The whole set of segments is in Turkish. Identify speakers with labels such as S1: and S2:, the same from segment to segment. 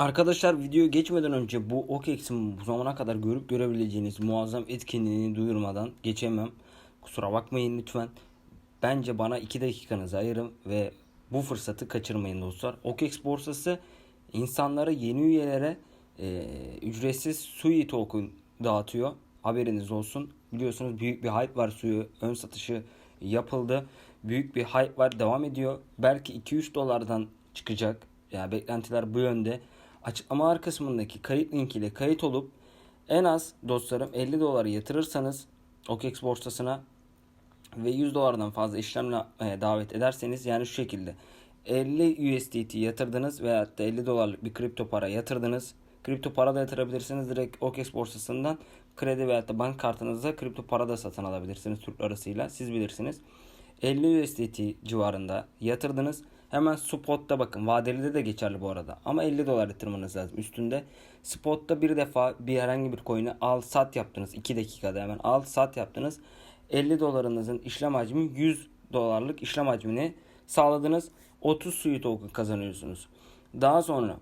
S1: Arkadaşlar video geçmeden önce bu OKEX'in bu zamana kadar görüp görebileceğiniz muazzam etkinliğini duyurmadan geçemem. Kusura bakmayın lütfen. Bence bana 2 dakikanızı ayırın ve bu fırsatı kaçırmayın dostlar. OKEX borsası insanlara yeni üyelere e, ücretsiz SUI token dağıtıyor. Haberiniz olsun. Biliyorsunuz büyük bir hype var suyu. Ön satışı yapıldı. Büyük bir hype var devam ediyor. Belki 2-3 dolardan çıkacak. Yani beklentiler bu yönde. Açıklamalar kısmındaki kayıt linkiyle kayıt olup en az dostlarım 50 dolar yatırırsanız OKEX borsasına ve 100 dolardan fazla işlemle e, davet ederseniz yani şu şekilde 50 USDT yatırdınız veya da 50 dolarlık bir kripto para yatırdınız. Kripto para da yatırabilirsiniz. Direkt OKEX borsasından kredi veya da bank kartınızda kripto para da satın alabilirsiniz Türk lirasıyla. Siz bilirsiniz. 50 USDT civarında yatırdınız. Hemen spotta bakın vadeli de geçerli bu arada. Ama 50 dolar yatırmanız lazım üstünde. Spotta bir defa bir herhangi bir coin'i al sat yaptınız. 2 dakikada hemen al sat yaptınız. 50 dolarınızın işlem hacmi 100 dolarlık işlem hacmini sağladınız. 30 suyu token kazanıyorsunuz. Daha sonra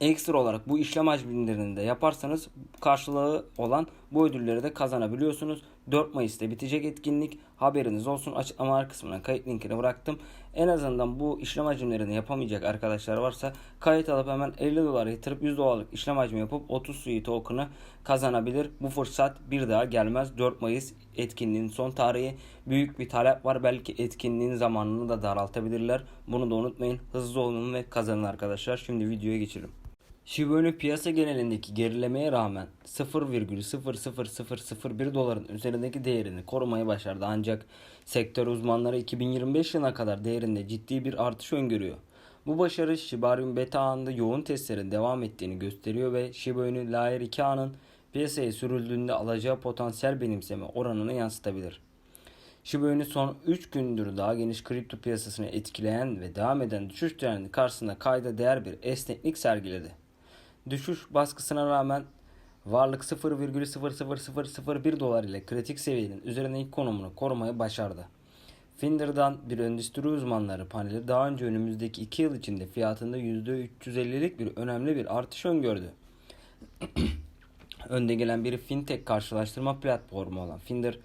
S1: ekstra olarak bu işlem hacimlerinde yaparsanız karşılığı olan bu ödülleri de kazanabiliyorsunuz. 4 Mayıs'ta bitecek etkinlik. Haberiniz olsun. Açıklamalar kısmına kayıt linkini bıraktım. En azından bu işlem hacimlerini yapamayacak arkadaşlar varsa kayıt alıp hemen 50 dolar yatırıp 100 dolarlık işlem hacmi yapıp 30 suyu token'ı kazanabilir. Bu fırsat bir daha gelmez. 4 Mayıs etkinliğin son tarihi. Büyük bir talep var. Belki etkinliğin zamanını da daraltabilirler. Bunu da unutmayın. Hızlı olun ve kazanın arkadaşlar. Şimdi videoya geçelim. Shiba Inu piyasa genelindeki gerilemeye rağmen 0,00001 doların üzerindeki değerini korumayı başardı. Ancak sektör uzmanları 2025 yılına kadar değerinde ciddi bir artış öngörüyor. Bu başarı Shiba Inu beta ağında yoğun testlerin devam ettiğini gösteriyor ve Shiba Inu Layer 2 ağının piyasaya sürüldüğünde alacağı potansiyel benimseme oranını yansıtabilir. Shiba Inu son 3 gündür daha geniş kripto piyasasını etkileyen ve devam eden düşüş trendi karşısında kayda değer bir esneklik sergiledi. Düşüş baskısına rağmen varlık 0,00001 dolar ile kritik seviyenin üzerindeki konumunu korumayı başardı. Finder'dan bir endüstri uzmanları paneli daha önce önümüzdeki 2 yıl içinde fiyatında %350'lik bir önemli bir artış öngördü. Önde gelen bir fintech karşılaştırma platformu olan Finder,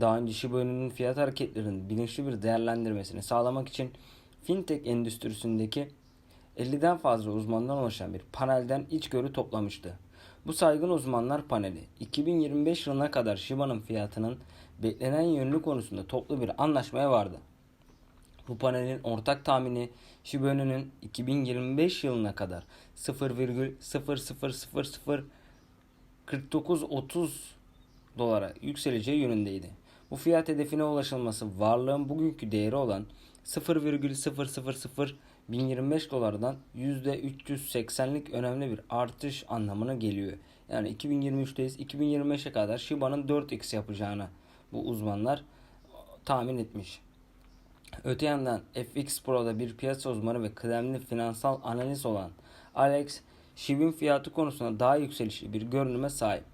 S1: daha önce Shiba Inu'nun fiyat hareketlerinin bilinçli bir değerlendirmesini sağlamak için fintech endüstrisindeki 50'den fazla uzmandan oluşan bir panelden içgörü toplamıştı. Bu saygın uzmanlar paneli 2025 yılına kadar Shiba'nın fiyatının beklenen yönlü konusunda toplu bir anlaşmaya vardı. Bu panelin ortak tahmini Shiba Inu'nun 2025 yılına kadar 0,0004930 dolara yükseleceği yönündeydi. Bu fiyat hedefine ulaşılması varlığın bugünkü değeri olan 0,000 1025 dolardan %380'lik önemli bir artış anlamına geliyor. Yani 2023'teyiz. 2025'e kadar Shiba'nın 4x yapacağını bu uzmanlar tahmin etmiş. Öte yandan FX Pro'da bir piyasa uzmanı ve kıdemli finansal analiz olan Alex, SHIB'in fiyatı konusunda daha yükselişli bir görünüme sahip.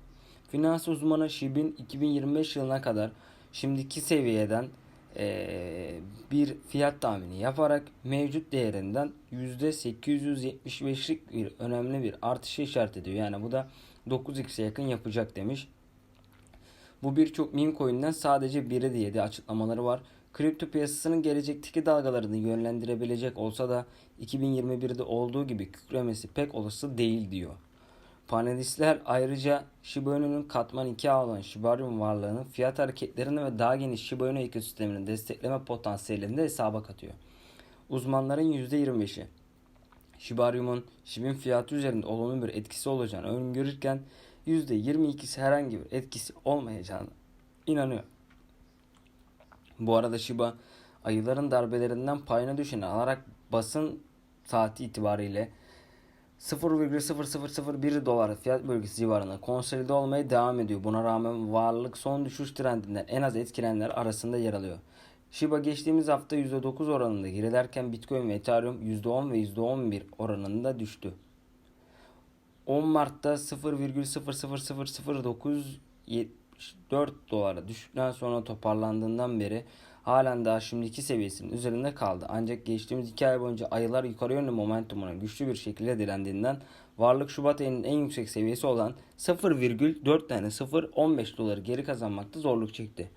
S1: Finans uzmanı SHIB'in 2025 yılına kadar şimdiki seviyeden ee, bir fiyat tahmini yaparak mevcut değerinden %875'lik bir önemli bir artışı işaret ediyor. Yani bu da 9x'e yakın yapacak demiş. Bu birçok meme coin'den sadece biri diye de açıklamaları var. Kripto piyasasının gelecekteki dalgalarını yönlendirebilecek olsa da 2021'de olduğu gibi kükremesi pek olası değil diyor. Panelistler ayrıca Shiba Inu'nun katman 2 ağ olan Shiba Inu varlığının fiyat hareketlerini ve daha geniş Shiba Inu ekosistemini destekleme potansiyelini de hesaba katıyor. Uzmanların %25'i Shiba Inu'nun Shib'in fiyatı üzerinde olumlu bir etkisi olacağını öngörürken %22'si herhangi bir etkisi olmayacağını inanıyor. Bu arada Shiba ayıların darbelerinden payına düşeni alarak basın saati itibariyle 0,0001 dolar fiyat bölgesi civarında konsolide olmaya devam ediyor. Buna rağmen varlık son düşüş trendinden en az etkilenenler arasında yer alıyor. Shiba geçtiğimiz hafta %9 oranında gerilerken Bitcoin ve Ethereum %10 ve %11 oranında düştü. 10 Mart'ta 0,0000974 dolara düştükten sonra toparlandığından beri halen daha şimdiki seviyesinin üzerinde kaldı. Ancak geçtiğimiz 2 ay boyunca ayılar yukarı yönlü momentumuna güçlü bir şekilde direndiğinden varlık Şubat ayının en yüksek seviyesi olan 0,4 tane 0.15 doları geri kazanmakta zorluk çekti.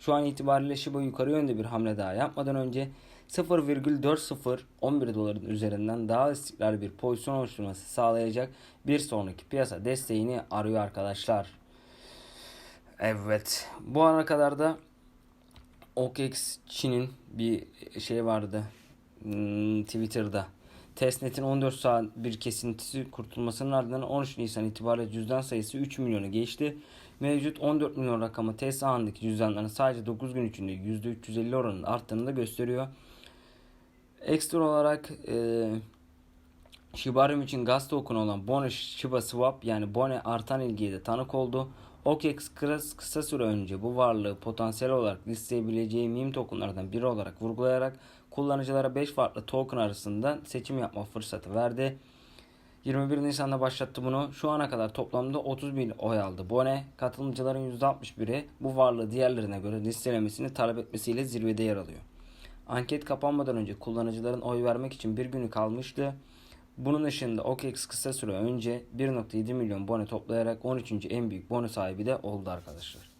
S1: Şu an itibariyle Shiba yukarı yönde bir hamle daha yapmadan önce 0,4011 doların üzerinden daha istikrarlı bir pozisyon oluşturması sağlayacak bir sonraki piyasa desteğini arıyor arkadaşlar. Evet. Bu ana kadar da OKX bir şey vardı hmm, Twitter'da. Testnet'in 14 saat bir kesintisi kurtulmasının ardından 13 Nisan itibariyle cüzdan sayısı 3 milyonu geçti. Mevcut 14 milyon rakamı test anındaki cüzdanların sadece 9 gün içinde %350 oranında arttığını da gösteriyor. Ekstra olarak e, Shibarium için gaz token olan Bone Shiba Swap yani Bone artan ilgiye de tanık oldu. OKEx kısa, süre önce bu varlığı potansiyel olarak listeleyebileceği meme tokenlardan biri olarak vurgulayarak kullanıcılara 5 farklı token arasında seçim yapma fırsatı verdi. 21 Nisan'da başlattı bunu. Şu ana kadar toplamda 30 bin oy aldı. Bone katılımcıların %61'i bu varlığı diğerlerine göre listelemesini talep etmesiyle zirvede yer alıyor. Anket kapanmadan önce kullanıcıların oy vermek için bir günü kalmıştı. Bunun ışığında OKEx kısa süre önce 1.7 milyon bone toplayarak 13. en büyük bone sahibi de oldu arkadaşlar.